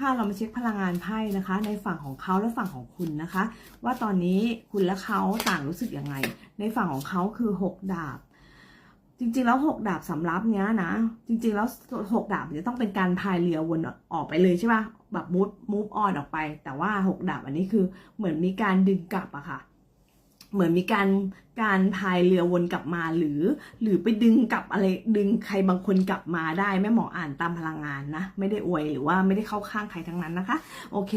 ค่ะเรามาเช็คพลังงานไพ่นะคะ ในฝั่งของเขาและฝั่งของคุณนะคะ ว่าตอนนี้คุณและเขาต่างรู้สึกยังไง ในฝั่งของเขาคือหกดาบ จริงๆแล้วหกดาบสำรับเนี้ยนะจริง ๆ แล้วหกดาบจะต้องเป็นการพายเรือวนออกไปเลยใช่ปะแบบมูฟมูฟออนออกไป แต่ว่าหกดาบอันนี้คือเหมือนมีการดึงกลับอะค่ะ เหมือนมีการการพายเรือวนกลับมาหรือ หรือไปดึงกลับอะไรดึงใครบางคนกลับมาได้แม่หมออ่านตามพลังงานนะ ไม่ได้อวยหรือว่าไม่ได้เข้าข้างใครทั้งนั้นนะคะ โอเค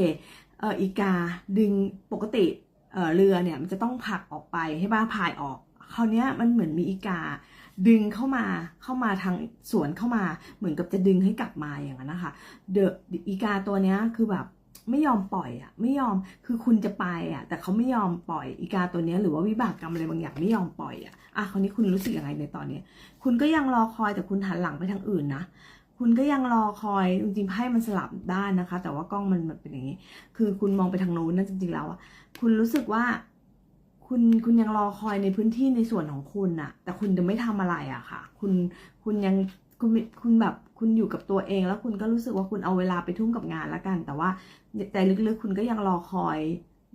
เอออีกาดึงปกติเออเรือเนี่ยมันจะต้องผลักออกไปให้บ้าพายออกคราวนี้มันเหมือนมีอีกาดึงเข้ามาเข้ามาทางสวนเข้ามาเหมือนกับจะดึงให้กลับมาอย่างนั้นนะคะเดอะอีกาตัวเนี้ยคือแบบ ไม่ยอมปล่อยอะ ไม่ยอมคือคุณจะไปอะ แต่เขาไม่ยอมปล่อยอีกาตัวเนี้ยหรือว่าวิบากกรรมอะไรบางอย่างไม่ยอมปล่อยอะอะคราวนี้คุณรู้สึกยังไงในตอนเนี้ยคุณก็ยังรอคอยแต่คุณหันหลังไปทางอื่นนะคุณก็ยังรอคอยจริงๆไพ่มันสลับด้านนะคะ แต่ว่ากล้องมันเป็นอย่างนี้ คือคุณมองไปทางโน้นนะจริงๆแล้วอะคุณรู้สึกว่า คุณคุณยังรอคอยในพื้นที่ในส่วนของคุณน่ะแต่คุณจะไม่ทำอะไรอะค่ะ คุณคุณยังคุณคุณแบบ คุณอยู่กับตัวเอง แล้วคุณก็รู้สึกว่าคุณเอาเวลาไปทุ่มกับงานแล้วกัน แต่ว่าใจลึกๆคุณก็ยังรอคอย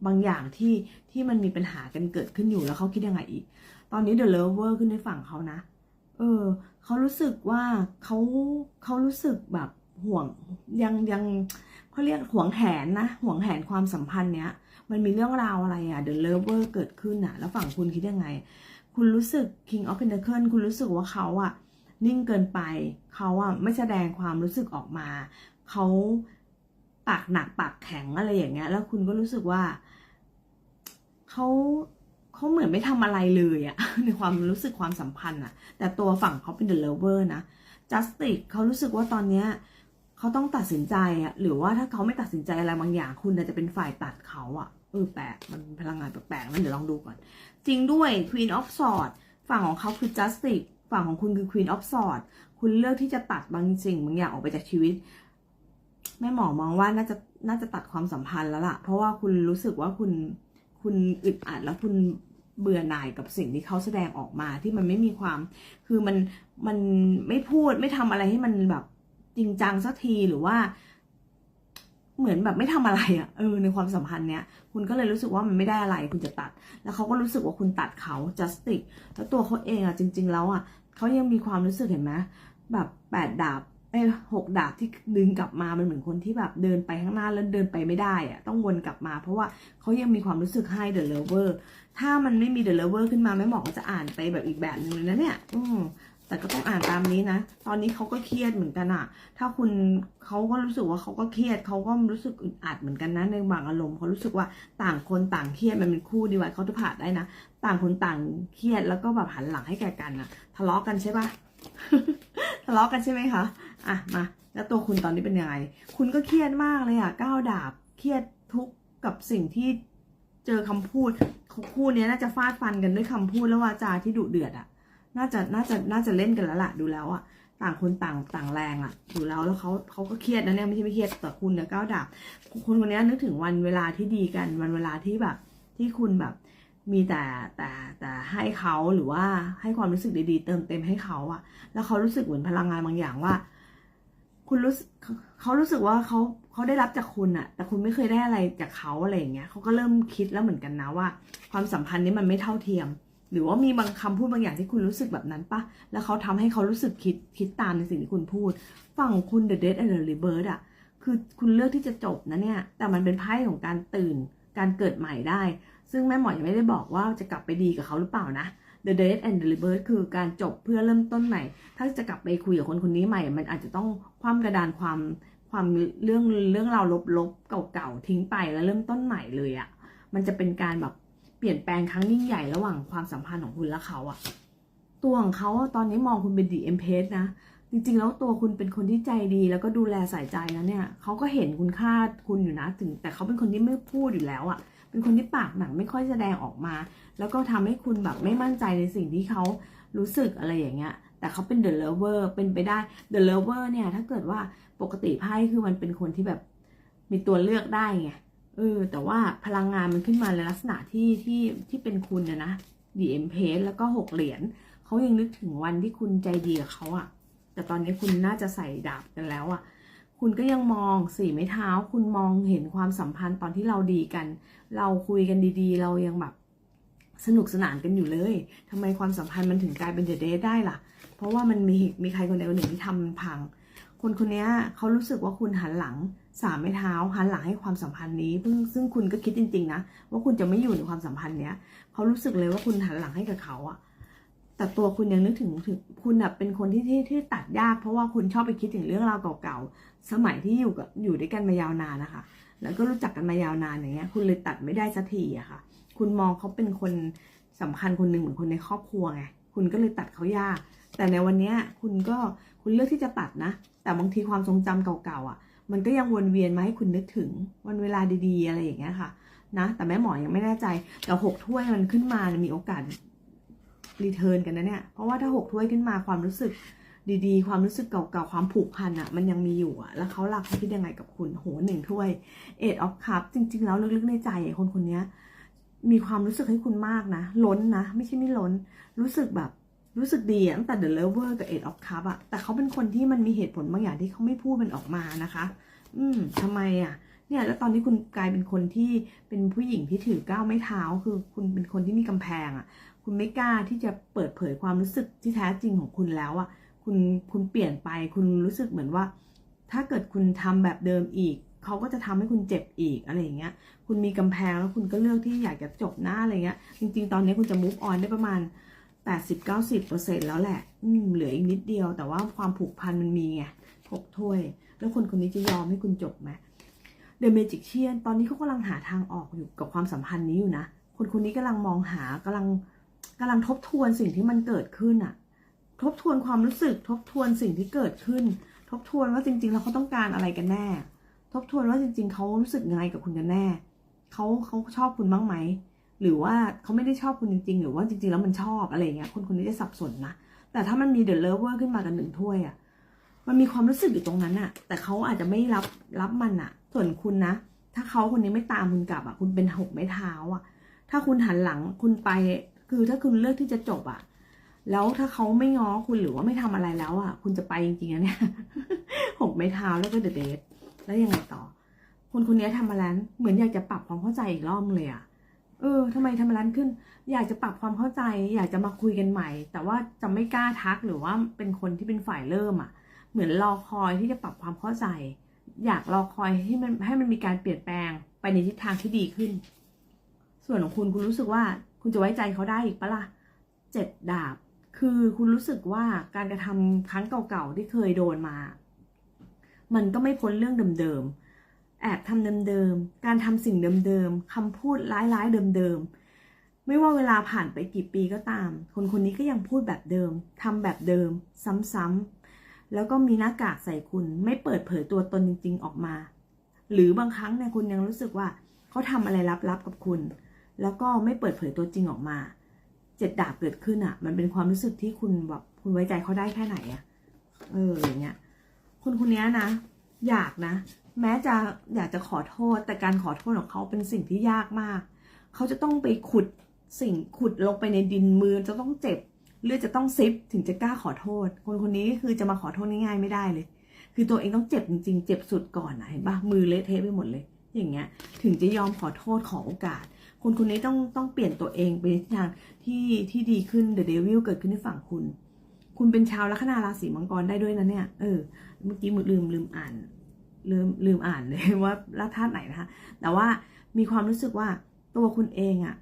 บางอย่างที่ที่มันมีปัญหากันเกิดขึ้นอยู่แล้วเขาคิดยังไงอีก ตอนนี้เดอะเลเวอร์ขึ้นในฝั่งเขานะ เออเขารู้สึกว่าเขาเขารู้สึกแบบห่วงยังยังเขาเรียกห่วงแหนนะห่วงแหนความสัมพันธ์เนี้ย มันมีเรื่องราวอะไรอะ The Lover เกิดขึ้นอะแล้วฝั่งคุณคิดยังไง คุณรู้สึก King of Pentacle คุณรู้สึกว่าเขาอะ นิ่งเกินไป เขาอะไม่แสดงความรู้สึกออกมา เขาปากหนักปากแข็งอะไรอย่างเงี้ย แล้วคุณก็รู้สึกว่าเขาเขาเหมือนไม่ทำอะไรเลยอะในความรู้สึกความสัมพันธ์อะแต่ตัวฝั่งเขาเป็น The Lover นะ Justice เขารู้สึกว่าตอนเนี้ยเขาต้องตัดสินใจอะหรือว่าถ้าเขาไม่ตัดสินใจอะไรบางอย่าง คุณจะเป็นฝ่ายตัดเขาอะเออแปลกมันพลังงานแปลกๆนั่นเดี๋ยวลองดูก่อน จริงด้วย Queen of Swords ฝั่งของเขาคือ Justice ฝั่งของคุณคือ Queen of Swords คุณเลือกที่จะตัดบางสิ่งบางอย่างออกไปจากชีวิตแม่หมอมองว่าน่าจะน่าจะตัดความสัมพันธ์แล้วล่ะ เพราะว่าคุณรู้สึกว่าคุณคุณอึดอัดแล้วคุณเบื่อหน่ายกับสิ่งที่เขาแสดงออกมาที่มันไม่มีความคือมันมันไม่พูดไม่ทำอะไรให้มันแบบจริงจังสักทีหรือว่า เหมือนแบบไม่ทำอะไรอะ่ะเออในความสัมพันธ์เนี้ยคุณก็เลยรู้สึกว่ามันไม่ได้อะไรคุณจะตัด แล้วเขาก็รู้สึกว่าคุณตัดเขา justice แล้วตัวเขาเองอะ่ะจริง ๆ แล้วอะ่ะเขายังมีความรู้สึกเห็นไหมแบบแปดดาบเอ้หกดาบที่ดึงกลับมามันเหมือนคนที่แบบเดินไปข้างหน้าแล้วเดินไปไม่ได้อะ่ะต้องวนกลับมา เพราะว่าเขายังมีความรู้สึกให้ the lover ถ้ามันไม่มี the lover ขึ้นมาแม่หมอก็จะอ่านไปแบบอีกแบบนึงเลยนะเนี่ย อืม แต่ก็ต้องอ่านตามนี้นะ ตอนนี้เขาก็เครียดเหมือนกันอะถ้าคุณเขาก็รู้สึกว่าเขาก็เครียดเขาก็รู้สึกอึดอัดเหมือนกันนะในบางอารมณ์เขารู้สึกว่าต่างคนต่างเครียดมันเป็นคู่ดีไว้เขาจะผ่านได้นะ ต่างคนต่างเครียดแล้วก็แบบหันหลังให้แก่กันอะทะเลาะกันใช่ปะทะเลาะกันใช่ไหมคะ อะมา แล้วตัวคุณตอนนี้เป็นยังไง คุณก็เครียดมากเลยอะก้าวดาบ เครียดทุกกับสิ่งที่เจอคำพูดคู่เนี้ยน่าจะฟาดฟันกันด้วยคำพูดและวาจาที่ดุเดือดอะ น่าจะน่าจะน่าจะเล่นกันแล้วล่ะดูแล้วอะต่างคนต่างต่างแรงอะดูแล้วแล้วเขาเขาก็เครียดนะเนี่ยไม่ใช่ไม่เครียดแต่คุณเนี่ยก้าวดาบคนคนนี้นึกถึงวันเวลาที่ดีกันวันเวลาที่แบบ ที่คุณแบบมีแต่แต่แต่ให้เขาหรือว่าให้ความรู้สึกดีๆ เติมเต็มให้เขาอะแล้วเขารู้สึกเหมือนพลังงานบางอย่างว่า คุณรู้สึกเขารู้สึกว่าเขาเขาได้รับจากคุณอะแต่คุณไม่เคยได้อะไรจากเขาอะไรอย่างเงี้ยเขาก็เริ่มคิดแล้วเหมือนกันนะว่า ความสัมพันธ์นี้มันไม่เท่าเทียม หรือว่ามีบางคำพูดบางอย่างที่คุณรู้สึกแบบนั้นปะแล้วเขาทำให้เขารู้สึกคิดคิดตามในสิ่งที่คุณพูด ฝั่งคุณ The Dead and the Rebirth อะคือคุณเลือกที่จะจบนะเนี่ย แต่มันเป็นไพ่ของการตื่น การเกิดใหม่ได้ ซึ่งแม่หมอยังไม่ได้บอกว่าจะกลับไปดีกับเขาหรือเปล่านะ The Dead and the Rebirth คือการจบเพื่อเริ่มต้นใหม่ ถ้าจะกลับไปคุยกับคนคนนี้ใหม่ มันอาจจะต้องคว่ำกระดานความความเรื่องเรื่องราวลบๆเก่าๆทิ้งไปแล้วเริ่มต้นใหม่เลยอะมันจะเป็นการแบบ ปลี่ยนแปลงครั้งยิ่งใหญ่ระหว่างความสัมพันธ์ของคุณและเขาอะตัวของเขาตอนนี้มองคุณเป็นดีเอ็มเพสนะ จริงๆ แล้วตัวคุณเป็นคนที่ใจดี แล้วก็ดูแลใส่ใจนะเนี่ยเขาก็เห็นคุณค่าคุณอยู่นะถึง แต่เขาเป็นคนที่ไม่พูดอยู่แล้วอะเป็นคนที่ปากหนักไม่ค่อยแสดงออกมา แล้วก็ทำให้คุณแบบไม่มั่นใจในสิ่งที่เขารู้สึกอะไรอย่างเงี้ยแต่เขาเป็นเดอะเลเวอร์เป็นไปได้เดอะเลเวอร์เนี่ยถ้าเกิดว่าปกติไพ่คือมันเป็นคนที่แบบมีตัวเลือกได้ไง เออ แต่ว่าพลังงานมันขึ้นมาในลักษณะที่ที่ที่เป็นคุณนะนะดีเอ็มเพสแล้วก็หกเหรียญเขายังนึกถึงวันที่คุณใจดีกับเขาอะแต่ตอนนี้คุณน่าจะใส่ดาบกันแล้วอะคุณคุณก็ยังมองสี่ไม้เท้า คุณมองเห็นความสัมพันธ์ตอนที่เราดีกัน เราคุยกันดีๆ เรายังแบบสนุกสนานกันอยู่เลยทำไมความสัมพันธ์มันถึงกลายเป็นเดอะเดทได้ล่ะ เพราะว่ามันมีมีใครคนใดคนหนึ่งที่ทำมันพัง คนคนนี้เขารู้สึกว่าคุณหันหลังสามไม้เท้าหันหลังให้ความสัมพันธ์นี้ซึ่งซึ่งคุณก็คิดจริง ๆ นะ ว่าคุณจะไม่อยู่ในความสัมพันธ์เนี้ยเขารู้สึกเลยว่าคุณหันหลังให้กับเขาอะแต่ตัวคุณยังนึกถึงถึงคุณแบบเป็นคนที่ที่ที่ตัดยาก เพราะว่าคุณชอบไปคิดถึงเรื่องราวเก่าๆสมัยที่อยู่กับอยู่ด้วยกันมายาวนานนะคะ แล้วก็รู้จักกันมายาวนานอย่างเงี้ย คุณเลยตัดไม่ได้สักทีอะค่ะ คุณมองเขาเป็นคนสำคัญคนหนึ่งเหมือนคนในครอบครัวไงคุณก็เลยตัดเขายาก แต่ในวันนี้คุณก็คุณเลือกที่จะตัดนะ แต่บางทีความทรงจำเก่าๆอะ มันก็ยังวนเวียนมาให้คุณนึกถึงวันเวลาดีๆ อะไรอย่างเงี้ยค่ะ นะ แต่แม่หมอยังไม่แน่ใจ แต่หกถ้วยมันขึ้นมามีโอกาสรีเทิร์นกันนะเนี่ย เพราะว่าถ้าหกถ้วยขึ้นมาความรู้สึกดีๆ ความรู้สึกเก่าๆ ความผูกพันอะ มันยังมีอยู่อะ แล้วเขาหลักเขาคิดยังไงกับคุณ โหหนึ่งถ้วยเอ็ดออฟคัพจริง ๆ แล้วลึกๆในใจคนคนนี้มีความรู้สึกให้คุณมากนะ ล้นนะ ไม่ใช่ไม่ล้น รู้สึกแบบ รู้สึกดีอะตั้งแต่ The Lover กับ Eight of Cups อะแต่เขาเป็นคนที่มันมีเหตุผลบางอย่างที่เขาไม่พูดมันออกมานะคะ อืมทำไมอะเนี่ยแล้วตอนนี้คุณกลายเป็นคนที่เป็นผู้หญิงที่ถือก้าวไม่เท้า คือคุณเป็นคนที่มีกำแพงอะคุณไม่กล้าที่จะเปิดเผยความรู้สึกที่แท้จริงของคุณแล้วอะคุณคุณเปลี่ยนไปคุณรู้สึกเหมือนว่า ถ้าเกิดคุณทำแบบเดิมอีกเขาก็จะทำให้คุณเจ็บอีกอะไรอย่างเงี้ย คุณมีกำแพงแล้วคุณก็เลือกที่อยากจะจบหน้าอะไรเงี้ย จริง ๆ ตอนนี้คุณจะ move on ได้ประมาณ 80-90%แล้วแหละ อืม เหลืออีกนิดเดียว แต่ว่าความผูกพันมันมีไงหกถ้วย แล้วคนคนนี้จะยอมให้คุณจบไหมเดอะเมจิกเชียนตอนนี้เขากำลังหาทางออกอยู่กับความสัมพันธ์นี้อยู่นะ คนคนนี้กำลังมองหากำลังกำลังทบทวนสิ่งที่มันเกิดขึ้นอะทบทวนความรู้สึก ทบทวนสิ่งที่เกิดขึ้น ทบทวนว่าจริงๆแล้วเขาต้องการอะไรกันแน่ ทบทวนว่าจริง ๆเขารู้สึกยังไงกับคุณกันแน่เขาเขาชอบคุณบ้างไหม หรือว่าเขาไม่ได้ชอบคุณจริง ๆ หรือว่าจริง ๆ แล้วมันชอบอะไรเงี้ยคนคนนี้จะสับสนนะแต่ถ้ามันมีเดอะเลิฟเวอร์ขึ้นมากันหนึ่งถ้วยอะ่ะมันมีความรู้สึกอยู่ตรงนั้นอะ่ะแต่เขาอาจจะไม่รับรับมันอะ่ะส่วนคุณนะ ถ้าเขาคนนี้ไม่ตามคุณกลับอะ่ะคุณเป็นหกไม้เท้าอะ่ะถ้าคุณหันหลังคุณไป คือถ้าคุณเลือกที่จะจบอะ่ะแล้วถ้าเขาไม่ง้อคุณหรือว่าไม่ทำอะไรแล้วอะ่ะ คุณจะไปจริงๆนะเนี่ยหกไม้เท้าแล้วก็เดอะเดทแล้วยังไงต่อ คนคนนี้ทำมาแล้วเหมือนอยากจะปรับความเข้าใจอีกรอบเลยอะ เออทำไมทำไมร้านขึ้น อยากจะปรับความเข้าใจ อยากจะมาคุยกันใหม่ แต่ว่าจะไม่กล้าทักหรือว่าเป็นคนที่เป็นฝ่ายเริ่มอะ เหมือนรอคอยที่จะปรับความเข้าใจ อยากรอคอยให้มันให้มันมีการเปลี่ยนแปลงไปในทิศทางที่ดีขึ้น ส่วนของคุณคุณรู้สึกว่าคุณจะไว้ใจเขาได้อีกปะล่ะเจ็ดดาบ คือคุณรู้สึกว่าการกระทำครั้งเก่าๆที่เคยโดนมา มันก็ไม่พ้นเรื่องเดิมๆ แอบทำเดิมๆ การทำสิ่งเดิมๆคำพูดร้ายๆเดิมๆ ไม่ว่าเวลาผ่านไปกี่ปีก็ตาม คนคนนี้ก็ยังพูดแบบเดิมทำแบบเดิม ซ้ำๆ แล้วก็มีหน้ากากใส่คุณ ไม่เปิดเผยตัวตนจริง ๆ ออกมา หรือบางครั้งเนี่ยคุณยังรู้สึกว่าเขาทำอะไรลับๆกับคุณ แล้วก็ไม่เปิดเผยตัวจริงออกมา เจ็ดดาบเกิดขึ้นอะ่ะ มันเป็นความรู้สึกที่คุณแบบคุณไว้ใจเขาได้แค่ไหนอะ่ะ เอออย่างเงี้ยคนคนนี้นะ อยากนะ แม้จะอยากจะขอโทษ แต่การขอโทษของเขาเป็นสิ่งที่ยากมาก เขาจะต้องไปขุดสิ่งขุดลงไปในดินมือจะต้องเจ็บเลือดจะต้องซิปถึงจะกล้าขอโทษ คนคนนี้คือจะมาขอโทษง่ายๆไม่ได้เลย คือตัวเองต้องเจ็บจริงๆ เจ็บสุดก่อนนะเห็นปะมือเละเทะไปหมดเลย อย่างเงี้ย ถึงจะยอมขอโทษขอโอกาส คนคนนี้ต้องต้องเปลี่ยนตัวเองไปในทางที่ที่ดีขึ้นเดอะเดวิลเกิดขึ้นในฝั่งคุณ คุณเป็นชาวลัคนาราศีมังกรได้ด้วยนะเนี่ย เออ เมื่อกี้มือลืมลืมอ่าน ลืมลืมอ่านเลยว่ารัธาตุไหนนะคะ แต่ว่ามีความรู้สึกว่าตัวคุณเองอะ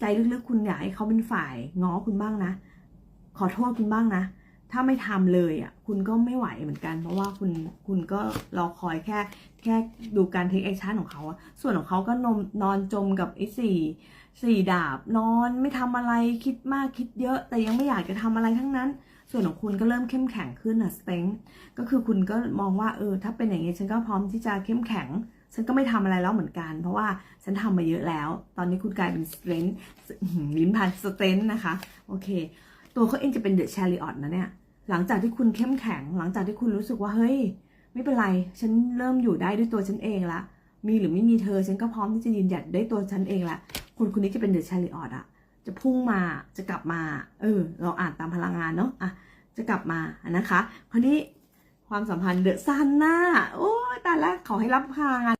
ใจลึกๆคุณอยากให้เขาเป็นฝ่ายง้อคุณบ้างนะ ขอโทษคุณบ้างนะ ถ้าไม่ทำเลยอะคุณก็ไม่ไหวเหมือนกัน เพราะว่าคุณคุณก็รอคอยแค่แค่ดูการเทคแอคชั่นของเขาอะส่วนของเขาก็นมนอนจมกับไอ้สี่สี่ดาบนอนไม่ทำอะไรคิดมากคิดเยอะ แต่ยังไม่อยากจะทำอะไรทั้งนั้น ส่วนของคุณก็เริ่มเข้มแข็งขึ้นอะสเต็งก็คือคุณก็มองว่าเออถ้าเป็นอย่างนี้ฉันก็พร้อมที่จะเข้มแข็ง ฉันก็ไม่ทำอะไรแล้วเหมือนกัน เพราะว่าฉันทำมาเยอะแล้ว ตอนนี้คุณกลายเป็นสเตรนลิ้นพันสเตรนนะคะโอเค ตัวเขาเองจะเป็นเดอะแชริออตนะเนี่ยหลังจากที่คุณเข้มแข็ง หลังจากที่คุณรู้สึกว่าเฮ้ย ไม่เป็นไร ฉันเริ่มอยู่ได้ด้วยตัวฉันเองละมีหรือไม่มีเธอฉันก็พร้อมที่จะยืนหยัดได้ตัวฉันเองละคนคนนี้จะเป็นเดอะแชริออตอะ จะพุ่งมาจะกลับมา เออ เราอ่านตามพลังงานเนาะอะจะกลับมานะคะคราวนี้ความสัมพันธ์เดอะซันน่าโอ้ยตายละขอให้รับพลังงาน